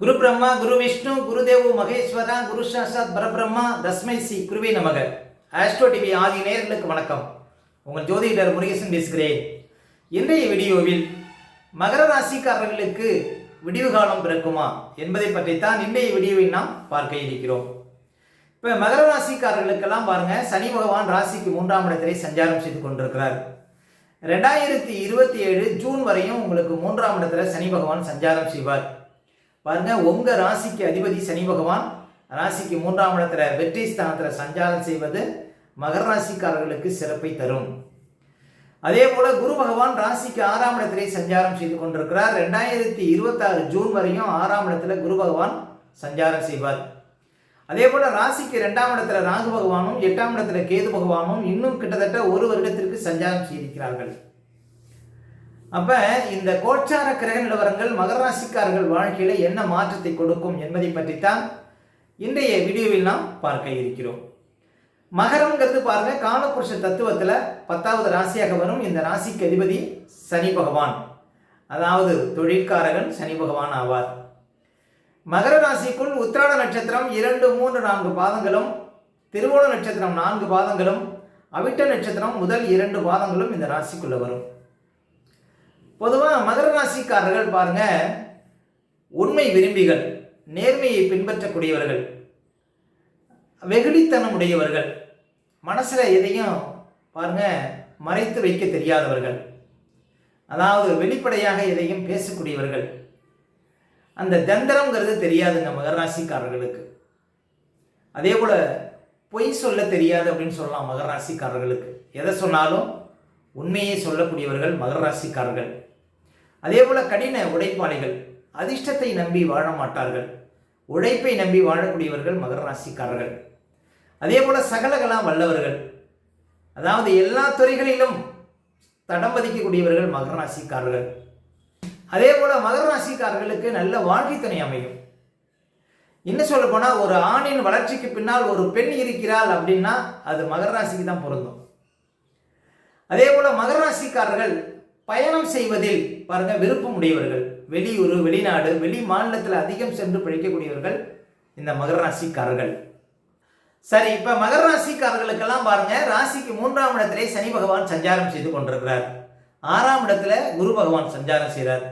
குரு பிரம்மா குரு விஷ்ணு குருதேவு மகேஸ்வரா குரு சாஸ்தாத் பரபிரம்மா தஸ்மை சி குருவே நமக. ஆஸ்ட்ரோ டிவி ஆகிய நேர்களுக்கு வணக்கம். உங்கள் ஜோதிடர் முருகேசன் பேசுகிறேன். இன்றைய வீடியோவில் மகர ராசிக்காரர்களுக்கு விடிவு காலம் பிறக்குமா என்பதை பற்றித்தான் இன்றைய வீடியோவில் நாம் பார்க்க இருக்கிறோம். இப்போ மகர ராசிக்காரர்களுக்கெல்லாம் பாருங்க சனி பகவான் ராசிக்கு மூன்றாம் இடத்திலே சஞ்சாரம் செய்து கொண்டிருக்கிறார். ரெண்டாயிரத்தி இருபத்தி ஏழு ஜூன் வரையும் உங்களுக்கு மூன்றாம் இடத்துல சனி பகவான் சஞ்சாரம் செய்வார். பாருங்க உங்க ராசிக்கு அதிபதி சனி பகவான் ராசிக்கு மூன்றாம் இடத்துல வெற்றி ஸ்தானத்துல சஞ்சாரம் செய்வது மகர ராசிக்காரர்களுக்கு சிறப்பை தரும். அதே போல குரு பகவான் ராசிக்கு ஆறாம் இடத்திலே சஞ்சாரம் செய்து கொண்டிருக்கிறார். ரெண்டாயிரத்தி இருபத்தாறு ஜூன் வரையும் ஆறாம் இடத்துல குரு பகவான் சஞ்சாரம் செய்வார். அதே போல ராசிக்கு ரெண்டாம் இடத்துல ராகு பகவானும் எட்டாம் இடத்துல கேது பகவானும் இன்னும் கிட்டத்தட்ட ஒரு வருடத்திற்கு சஞ்சாரம் செய்திருக்கிறார்கள். அப்ப இந்த கோச்சார கிரக நிலவரங்கள் மகர ராசிக்காரர்கள் வாழ்க்கையில என்ன மாற்றத்தை கொடுக்கும் என்பதை பற்றித்தான் இன்றைய வீடியோவில் நாம் பார்க்க இருக்கிறோம். மகரம்ங்கிறது பாருங்க காலபுருஷ தத்துவத்துல பத்தாவது ராசியாக வரும். இந்த ராசிக்கு அதிபதி சனி பகவான். அதாவது தொழிற்காரகன் சனி பகவான் ஆவார். மகர ராசிக்குள் உத்திராட நட்சத்திரம் இரண்டு மூன்று நான்கு பாதங்களும் திருவோண நட்சத்திரம் நான்கு பாதங்களும் அவிட்ட நட்சத்திரம் முதல் இரண்டு பாதங்களும் இந்த ராசிக்குள்ள வரும். பொதுவாக மகர ராசிக்காரர்கள் பாருங்க உண்மை விரும்பிகள் நேர்மையை பின்பற்றக்கூடியவர்கள் வெகுளித்தனம் உடையவர்கள் மனசில் எதையும் பாருங்க மறைத்து வைக்க தெரியாதவர்கள் அதாவது வெளிப்படையாக எதையும் பேசக்கூடியவர்கள். அந்த தந்திரங்கிறது தெரியாதுங்க மகர ராசிக்காரர்களுக்கு. அதே போல் பொய் சொல்ல தெரியாது அப்படின்னு சொல்லலாம் மகர ராசிக்காரர்களுக்கு. எதை சொன்னாலும் உண்மையை சொல்லக்கூடியவர்கள் மகர ராசிக்காரர்கள். அதே போல் கடின உடைப்பாளிகள் அதிர்ஷ்டத்தை நம்பி வாழ மாட்டார்கள். உழைப்பை நம்பி வாழக்கூடியவர்கள் மகர ராசிக்காரர்கள். அதே போல் சகலகலா வல்லவர்கள். அதாவது எல்லா துறைகளிலும் தடம் பதிக்கக்கூடியவர்கள் மகர ராசிக்காரர்கள். அதே போல் மகர ராசிக்காரர்களுக்கு நல்ல வாழ்க்கை துணை அமையும். என்ன சொல்ல போனால் ஒரு ஆணின் வளர்ச்சிக்கு பின்னால் ஒரு பெண் இருக்கிறாள் அப்படின்னா அது மகர ராசிக்கு தான் பொருந்தும். அதே போல் மகர ராசிக்காரர்கள் பயணம் செய்வதில் பாருங்க விருப்பம் உடையவர்கள் வெளியூர் வெளிநாடு வெளி மாநிலத்தில் அதிகம் சென்று பிழைக்கக்கூடியவர்கள் இந்த மகர ராசிக்காரர்கள். சரி இப்ப மகர ராசிக்காரர்களுக்கெல்லாம் பாருங்க ராசிக்கு மூன்றாம் இடத்திலே சனி பகவான் சஞ்சாரம் செய்து கொண்டிருக்கிறார். ஆறாம் இடத்துல குரு பகவான் சஞ்சாரம் செய்கிறார்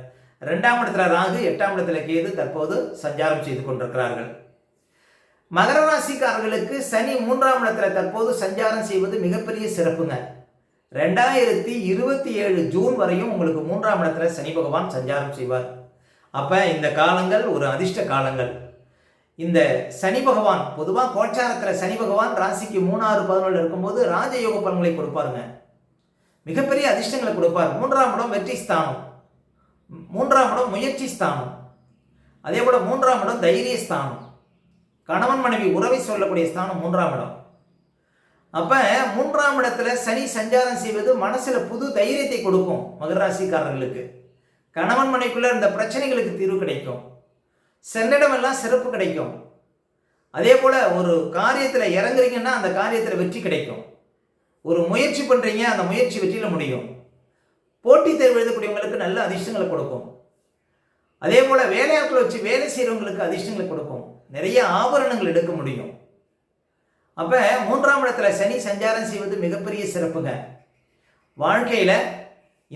ரெண்டாம் இடத்துல ராகு எட்டாம் இடத்துல கேது தற்போது சஞ்சாரம் செய்து கொண்டிருக்கிறார்கள். மகர ராசிக்காரர்களுக்கு சனி மூன்றாம் இடத்துல தற்போது சஞ்சாரம் செய்வது மிகப்பெரிய சிறப்புங்க. ரெண்டாயிரத்தி இருபத்தி ஏழு ஜூன் வரையும் உங்களுக்கு மூன்றாம் இடத்துல சனி பகவான் சஞ்சாரம் செய்வார். அப்போ இந்த காலங்கள் ஒரு அதிர்ஷ்ட காலங்கள். இந்த சனி பகவான் பொதுவாக கோச்சாரத்தில் சனி பகவான் ராசிக்கு மூணாறு பதினொன்று இருக்கும்போது ராஜயோக பலன்களை கொடுப்பாருங்க. மிகப்பெரிய அதிர்ஷ்டங்களை கொடுப்பார். மூன்றாம் இடம் வெற்றி ஸ்தானம். மூன்றாம் இடம் முயற்சி ஸ்தானம். அதே போல மூன்றாம் இடம் தைரிய ஸ்தானம். கணவன் மனைவி உறவை சொல்லக்கூடிய ஸ்தானம் மூன்றாம் இடம். அப்ப மூன்றாம் இடத்துல சனி சஞ்சாரம் செய்வது மனசுல புது தைரியத்தை கொடுக்கும் மகராசிக்காரர்களுக்கு. கணவன் மனைக்குள்ள இந்த பிரச்சனைகளுக்கு தீர்வு கிடைக்கும். சென்னிடமெல்லாம் சிறப்பு கிடைக்கும். அதே போல் ஒரு காரியத்தில் இறங்குறீங்கன்னா அந்த காரியத்தில் வெற்றி கிடைக்கும். ஒரு முயற்சி பண்ணுறீங்க அந்த முயற்சி வெற்றியில முடியும். போட்டித் தேர்வு எழுதக்கூடியவங்களுக்கு நல்ல அதிர்ஷ்டங்களை கொடுக்கும். அதே போல் வேலையாட்களை வச்சு வேலை செய்கிறவங்களுக்கு அதிர்ஷ்டங்களை கொடுக்கும். நிறைய ஆபரணங்கள் எடுக்க முடியும். அப்போ மூன்றாம் இடத்துல சனி சஞ்சாரம் செய்வது மிகப்பெரிய சிறப்புங்க. வாழ்க்கையில்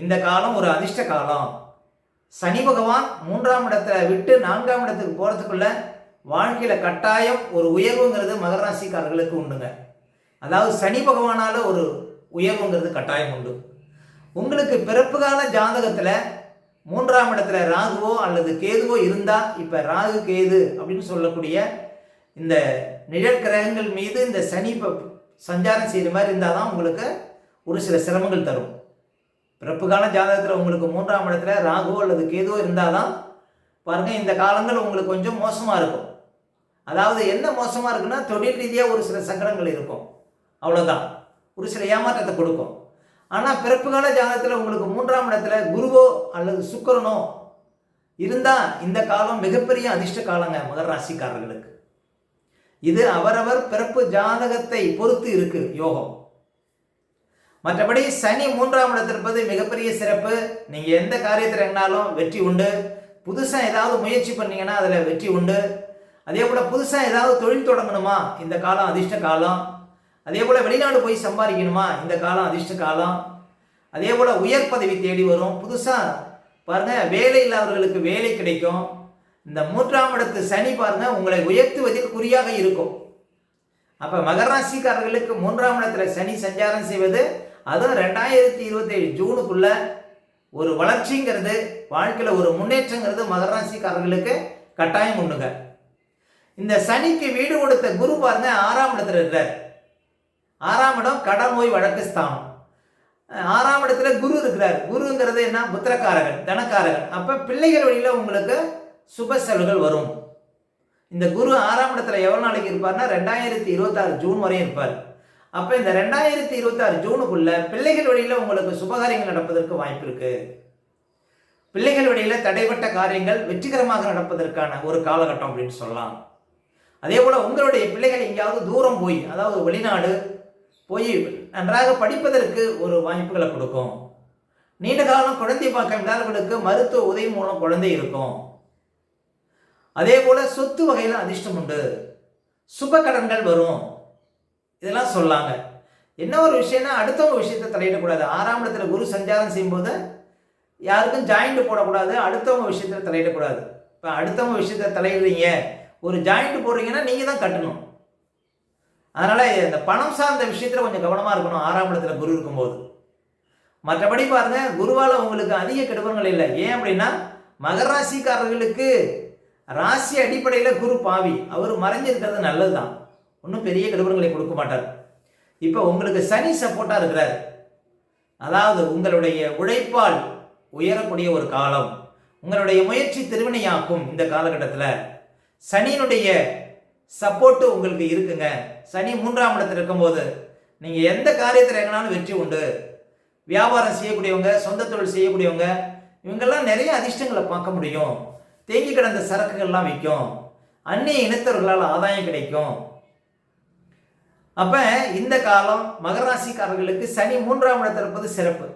இந்த காலம் ஒரு அதிர்ஷ்ட காலம். சனி பகவான் மூன்றாம் இடத்துல விட்டு நான்காம் இடத்துக்கு போகிறதுக்குள்ள வாழ்க்கையில் கட்டாயம் ஒரு உயர்வுங்கிறது மகர ராசிக்காரர்களுக்கு உண்டுங்க. அதாவது சனி பகவானால் ஒரு உயர்வுங்கிறது கட்டாயம் உண்டு. உங்களுக்கு பிறப்பு கால ஜாதகத்தில் மூன்றாம் இடத்துல ராகுவோ அல்லது கேதுவோ இருந்தால் இப்போ ராகு கேது அப்படின்னு சொல்லக்கூடிய இந்த நிழல் கிரகங்கள் மீது இந்த சனி சஞ்சாரம் செய்கிற மாதிரி இருந்தால் தான் உங்களுக்கு ஒரு சில சிரமங்கள் தரும். பிறப்புக்கான ஜாதகத்தில் உங்களுக்கு மூன்றாம் இடத்துல ராகுவோ அல்லது கேதுவோ இருந்தால் தான் பாருங்கள் இந்த காலங்கள் உங்களுக்கு கொஞ்சம் மோசமாக இருக்கும். அதாவது என்ன மோசமாக இருக்குன்னா தொழில் ரீதியாக ஒரு சில சங்கடங்கள் இருக்கும். அவ்வளோதான் ஒரு சில ஏமாற்றத்தை கொடுக்கும். ஆனால் பிறப்புகால ஜாதகத்தில் உங்களுக்கு மூன்றாம் இடத்துல குருவோ அல்லது சுக்கரனோ இருந்தால் இந்த காலம் மிகப்பெரிய அதிர்ஷ்ட காலங்க மகர ராசிக்காரர்களுக்கு. இது அவரவர் பிறப்பு ஜாதகத்தை பொறுத்து இருக்கு யோகம். மற்றபடி சனி மூன்றாம் இடத்தில் இருப்பது மிகப்பெரிய சிறப்பு. நீங்கள் எந்த காரியத்தில் எங்கினாலும் வெற்றி உண்டு. புதுசாக ஏதாவது முயற்சி பண்ணீங்கன்னா அதில் வெற்றி உண்டு. அதே போல் புதுசாக ஏதாவது தொழில் தொடங்கணுமா? இந்த காலம் அதிர்ஷ்ட காலம். அதே போல் வெளிநாடு போய் சம்பாதிக்கணுமா? இந்த காலம் அதிர்ஷ்ட காலம். அதே போல் உயர் பதவி தேடி வரும். புதுசாக பாருங்க வேலை இல்லாதவர்களுக்கு வேலை கிடைக்கும். இந்த மூன்றாம் இடத்து சனி பாருங்க உங்களை உயர்த்துவதில் குறியாக இருக்கும். அப்போ மகர ராசிக்காரர்களுக்கு மூன்றாம் இடத்துல சனி சஞ்சாரம் செய்வது அதுவும் ரெண்டாயிரத்தி இருபத்தேழு ஜூனுக்குள்ள ஒரு வளர்ச்சிங்கிறது வாழ்க்கையில் ஒரு முன்னேற்றங்கிறது மகர ராசிக்காரர்களுக்கு கட்டாயம் உண்டுங்க இந்த சனிக்கு வீடு கொடுத்த குரு பாருங்க ஆறாம் இடத்துல இருக்கிறார் ஆறாம் இடம் கடல் நோய் வழக்கு ஸ்தானம். ஆறாம் இடத்துல குரு இருக்கிறார். குருங்கிறது என்ன? புத்திரக்காரகன் தனக்காரகன். அப்போ பிள்ளைகள் வழியில் உங்களுக்கு சுப செலவுகள் வரும். இந்த குரு ஆறாம் இடத்துல எவ்வளோ நாளைக்கு இருப்பார்னா ரெண்டாயிரத்தி இருபத்தாறு ஜூன் வரையும் இருப்பார். அப்போ இந்த ரெண்டாயிரத்தி இருபத்தாறு ஜூனுக்குள்ள பிள்ளைகள் வழியில் உங்களுக்கு சுபகாரியங்கள் நடப்பதற்கு வாய்ப்பு இருக்கு. பிள்ளைகள் வழியில் தடைப்பட்ட காரியங்கள் வெற்றிகரமாக நடப்பதற்கான ஒரு காலகட்டம் அப்படின்னு சொல்லலாம். அதே போல் உங்களுடைய பிள்ளைகள் எங்கேயாவது தூரம் போய் அதாவது வெளிநாடு போய் நன்றாக படிப்பதற்கு ஒரு வாய்ப்புகளை கொடுக்கும். நீண்ட காலம் குழந்தை பார்க்க இல்லாதவர்களுக்கு மருத்துவ உதவி மூலம் குழந்தை இருக்கும். அதே போல சொத்து வகையில் அதிர்ஷ்டம் உண்டு. சுப கடன்கள் வரும். இதெல்லாம் சொல்லாங்க. என்ன ஒரு விஷயம்னா அடுத்தவங்க விஷயத்தை தலையிடக்கூடாது ஆறாம் இடத்துல குரு சஞ்சாரம் செய்யும்போது யாருக்கும் ஜாயிண்ட் போடக்கூடாது. அடுத்தவங்க விஷயத்தில் தலையிடக்கூடாது இப்போ அடுத்தவங்க விஷயத்தை தலையிடுறீங்க. ஒரு ஜாயிண்ட் போடுறீங்கன்னா நீங்கள் தான் கட்டணும். அதனால் இந்த பணம் சார்ந்த விஷயத்தில் கொஞ்சம் கவனமாக இருக்கணும். ஆறாம் இடத்துல குரு இருக்கும்போது. மற்றபடி பாருங்கள் குருவால் உங்களுக்கு அதிக கெடுபங்கள் இல்லை. ஏன் அப்படின்னா மகராசிக்காரர்களுக்கு ராசி அடிப்படையில் குரு பாவி. அவர் மறைஞ்சிருக்கிறது நல்லது தான் ஒன்றும் பெரிய கெடுபங்களை கொடுக்க மாட்டார். இப்போ உங்களுக்கு சனி சப்போர்ட்டாக இருக்கிறார். அதாவது உங்களுடைய உழைப்பால் உயரக்கூடிய ஒரு காலம். உங்களுடைய முயற்சி திருவினையாக்கும் இந்த காலகட்டத்தில் சனியினுடைய சப்போர்ட்டு உங்களுக்கு இருக்குங்க. சனி மூன்றாம் இடத்துல இருக்கும்போது நீங்கள் எந்த காரியத்தில் எங்கனாலும் வெற்றி உண்டு. வியாபாரம் செய்யக்கூடியவங்க சொந்த தொழில் செய்யக்கூடியவங்க இவங்கெல்லாம் நிறைய அதிர்ஷ்டங்களை பார்க்க முடியும். தேங்கி கிடந்த சரக்குகள்லாம் விற்கும். அந்நிய இனத்தவர்களால் ஆதாயம் கிடைக்கும். அப்போ இந்த காலம் மகர ராசிக்காரர்களுக்கு சனி மூன்றாம் இடத்துல இருப்பது சிறப்பு.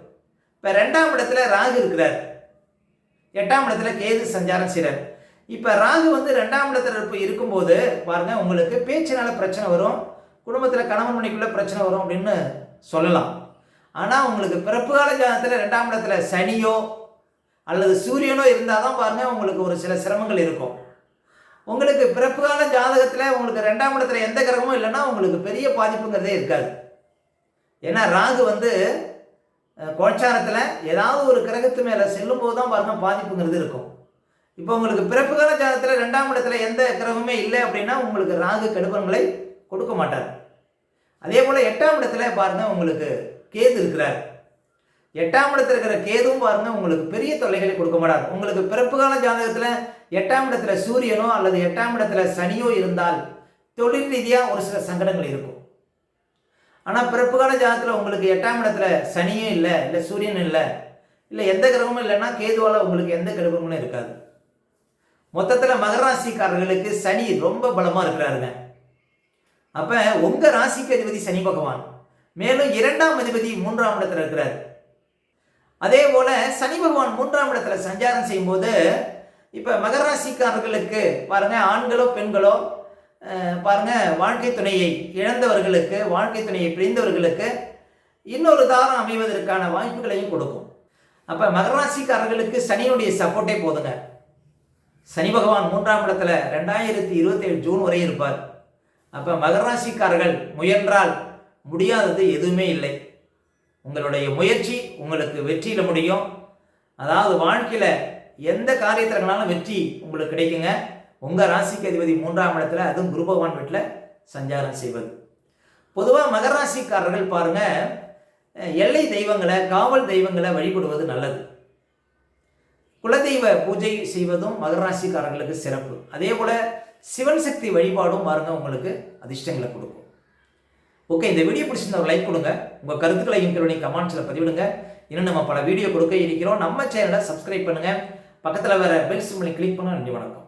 இப்போ ரெண்டாம் இடத்துல ராகு இருக்கிறார். எட்டாம் இடத்துல கேது சஞ்சாரம் செய்கிறார் இப்போ ராகு வந்து ரெண்டாம் இடத்துல இருப்ப இருக்கும்போது பாருங்கள் உங்களுக்கு பேச்சினால பிரச்சனை வரும் குடும்பத்தில் கணவன் மணிக்குள்ள பிரச்சனை வரும் அப்படின்னு சொல்லலாம். ஆனால் உங்களுக்கு பிறப்பு கால ஜாதகத்தில் ரெண்டாம் இடத்துல சனியோ அல்லது சூரியனோ இருந்தால் தான் பாருங்கள் உங்களுக்கு ஒரு சில சிரமங்கள் இருக்கும். உங்களுக்கு பிறப்பு கால ஜாதகத்தில் உங்களுக்கு ரெண்டாம் இடத்துல எந்த கிரகமும் இல்லைன்னா உங்களுக்கு பெரிய பாதிப்புங்கிறதே இருக்காது. ஏன்னா ராகு வந்து கோச்சாரத்தில் ஏதாவது ஒரு கிரகத்து மேலே செல்லும்போது தான் பாருங்கள் பாதிப்புங்கிறது இருக்கும். இப்போ உங்களுக்கு பிறப்பு கால ஜாதகத்தில் ரெண்டாம் இடத்துல எந்த கிரகமே இல்லை அப்படின்னா உங்களுக்கு ராகு கெடுபங்களை கொடுக்க மாட்டார். அதே போல் எட்டாம் இடத்துல பாருங்க உங்களுக்கு கேது இருக்கிறார். எட்டாம் இடத்துல இருக்கிற கேதுவும் பாருங்க உங்களுக்கு பெரிய தொல்லைகளை கொடுக்க மாட்டார். உங்களுக்கு பிறப்பு கால ஜாதகத்தில் எட்டாம் இடத்துல சூரியனோ அல்லது எட்டாம் இடத்துல சனியோ இருந்தால் தொழில் ரீதியாக ஒரு சில சங்கடங்கள் இருக்கும். ஆனால் பிறப்பு கால ஜாதகத்தில் உங்களுக்கு எட்டாம் இடத்துல சனியும் இல்லை இல்லை சூரியன் இல்லை இல்லை எந்த கிரகமும் இல்லைன்னா கேதுவால் உங்களுக்கு எந்த கிரகமும் இருக்காது. மொத்தத்தில் மகர ராசிக்காரர்களுக்கு சனி ரொம்ப பலமாக இருக்கிறாருங்க. அப்போ உங்கள் ராசிக்கு அதிபதி சனி பகவான். மேலும் இரண்டாம் அதிபதி மூன்றாம் இடத்துல இருக்கிறார். அதே போல சனி பகவான் மூன்றாம் இடத்துல சஞ்சாரம் செய்யும்போது இப்போ மகர ராசிக்காரர்களுக்கு பாருங்க ஆண்களோ பெண்களோ பாருங்க வாழ்க்கை துணையை இழந்தவர்களுக்கு வாழ்க்கை துணையை பிரிந்தவர்களுக்கு இன்னொரு தாரம் அமைவதற்கான வாய்ப்புகளையும் கொடுக்கும். அப்போ மகர ராசிக்காரர்களுக்கு சனியுடைய சப்போர்ட்டே போதுங்க. சனி பகவான் மூன்றாம் இடத்துல ரெண்டாயிரத்தி இருபத்தேழு ஜூன் வரை இருப்பார். அப்போ மகர ராசிக்காரர்கள் முயன்றால் முடியாதது எதுவுமே இல்லை. உங்களுடைய முயற்சி உங்களுக்கு வெற்றியில் முடியும். அதாவது வாழ்க்கையில் எந்த காரியத்திற்கனாலும் வெற்றி உங்களுக்கு கிடைக்குங்க. உங்கள் ராசிக்கு அதிபதி மூன்றாம் இடத்துல அதுவும் குரு பகவான் வீட்டில் சஞ்சாரம் செய்வது. பொதுவாக மகர ராசிக்காரர்கள் பாருங்க எல்லை தெய்வங்களை காவல் தெய்வங்களை வழிபடுவது நல்லது. குலதெய்வ பூஜை செய்வதும் மகர ராசிக்காரர்களுக்கு சிறப்பு. அதே போல சிவன் சக்தி வழிபாடும் பாருங்க உங்களுக்கு அதிர்ஷ்டங்களை கொடுக்கும். ஓகே இந்த வீடியோ பிடிச்சிருந்தா லைக் கொடுங்க. உங்கள் கருத்துக்களை இன்க்ளூடிங் கமெண்ட்ஸில் பதிவிடுங்க. இன்னும் நம்ம பல வீடியோ கொடுக்க இருக்கிறோம். நம்ம சேனலை சப்ஸ்கிரைப் பண்ணுங்கள் பக்கத்தில் வர பெல் சிம்லை கிளிக் பண்ண நன்றி வணக்கம்.